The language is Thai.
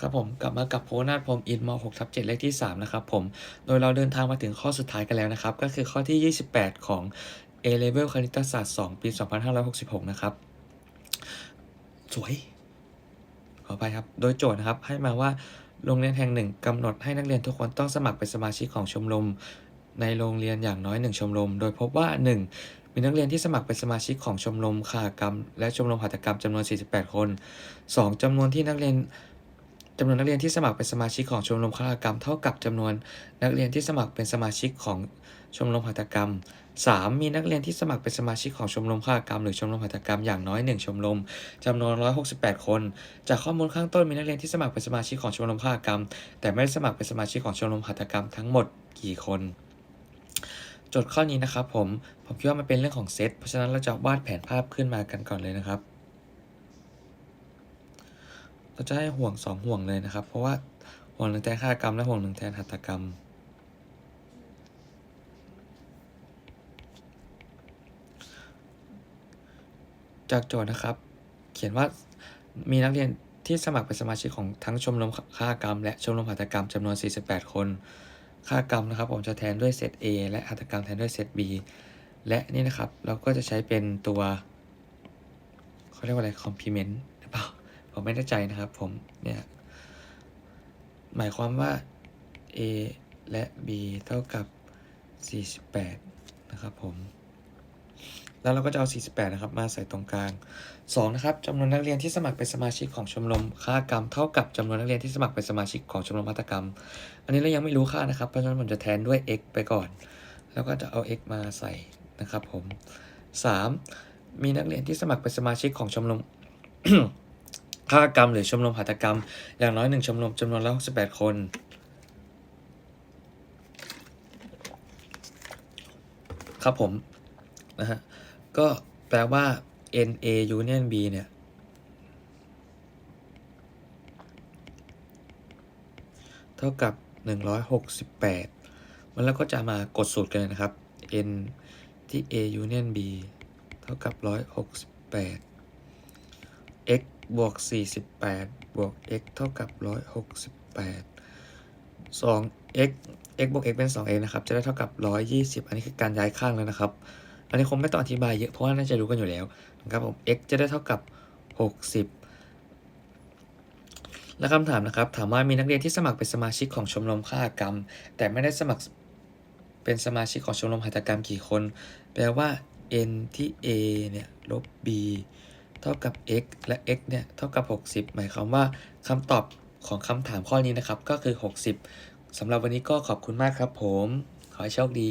ครับผมกลับมากับโพนาฏพรมอินม6ทับ7เลขที่ 3 นะครับผม โดยเราเดินทางมาถึงข้อสุดท้ายกันแล้วนะครับ ก็คือข้อที่ 28 ของ A Level คณิตศาสตร์ 2 ปี 2566 นะครับ สวย ขอไปครับ โดยโจทย์นะครับ ให้มาว่าโรงเรียนแห่งหนึ่งกำหนดให้นักเรียนทุกคนต้องสมัครเป็นสมาชิกของชมรม ในโรงเรียนอย่างน้อย 1 ชมรม โดยพบว่า 1. มีนักเรียนที่สมัครเป็นสมาชิกของชมรมคหกรรม และชมรมหัตถกรรมจำนวน 48 คน 2. จำนวนที่นักเรียน จำนวนนักเรียนที่สมัครเป็นสมาชิกของชมรมคหกรรม เท่ากับจำนวนนักเรียนที่สมัครเป็นสมาชิกของชมรมหัตถกรรม 3. มีนักเรียนที่สมัครเป็นสมาชิกของชมรมคหกรรม หรือชมรมหัตถกรรมอย่างน้อย 1 ชมรมจำนวน 168 คน จากข้อมูลข้างต้นมีนักเรียนที่สมัครเป็นสมาชิกของชมรมคหกรรม แต่ไม่ได้สมัครเป็นสมาชิกของชมรมหัตถกรรมทั้งหมดกี่คนโจทย์ข้อนี้นะครับผม ผมคิดว่ามันเป็นเรื่องของเซต เพราะฉะนั้นเราจะวาดแผนภาพขึ้นมากันก่อนเลยนะครับ เราจะให้ห่วงสองห่วงเลยนะครับ เพราะว่าห่วงหนึ่งแทนค่ากรรม และห่วงหนึ่งแทนหัตถกรรม จากโจทย์นะครับ เขียนว่ามีนักเรียนที่สมัครเป็นสมาชิกของทั้งชมรมค่ากรรม และชมรมหัตถกรรมจำนวน 48 คน ค่ากรรมนะครับ ผมจะแทนด้วยเซต A และหัตถกรรมแทนด้วยเซต B และนี่นะครับเราก็จะใช้เป็นตัวเขาเรียกว่าอะไร complement หรือเปล่า ผมไม่แน่ใจนะครับผมเนี่ยหมายความว่า A และ B เท่ากับ 48 นะครับผม แล้วเราก็จะเอา 48 นะครับ มาใส่ตรงกลาง 2 นะครับจำนวนนักเรียนที่สมัครเป็นสมาชิกของชมรมค่ากรรม เท่ากับจำนวนนักเรียนที่สมัครเป็นสมาชิกของชมรมหัตถกรรม อันนี้เรายังไม่รู้ค่านะครับ เพราะฉะนั้นผมจะแทนด้วย x ไปก่อน แล้วก็จะเอา x มาใส่นะครับผม 3. มีนักเรียนที่สมัครเป็นสมาชิกของชมรม ค่ากรรม หรือชมรมหัตถกรรม อย่างน้อยหนึ่งชมรมจำนวนละ68คน ครับผมนะฮะก็แปลว่า NA Union B เนี่ยเท่ากับ 168 มันแล้วก็จะมากดสูตรกันเลยนะครับ N ที่ A Union B เท่ากับ 168 x บวก 48 บวก x เท่ากับ 168 2 x x บวก x เป็น 2a นะครับ จะได้เท่ากับ 120 อันนี้คือการย้ายข้างแล้วนะครับ อันนี้คงไม่ต้องอธิบายเยอะ เพราะว่าน่าจะรู้กันอยู่แล้วนะครับผม x จะได้เท่ากับ 60 และคำถามนะครับ ถามว่ามีนักเรียนที่สมัครเป็นสมาชิกของชมรมค่ากรรม แต่ไม่ได้สมัครเป็นสมาชิกของชมรมหัตถกรรมกี่คน แปลว่า n ที่ a เนี่ย ลบ b เท่ากับ x และ x เนี่ยเท่ากับ 60 หมายความว่าคำตอบของคำถามข้อนี้นะครับก็คือ 60สำหรับวันนี้ก็ขอบคุณมากครับผม ขอให้โชคดี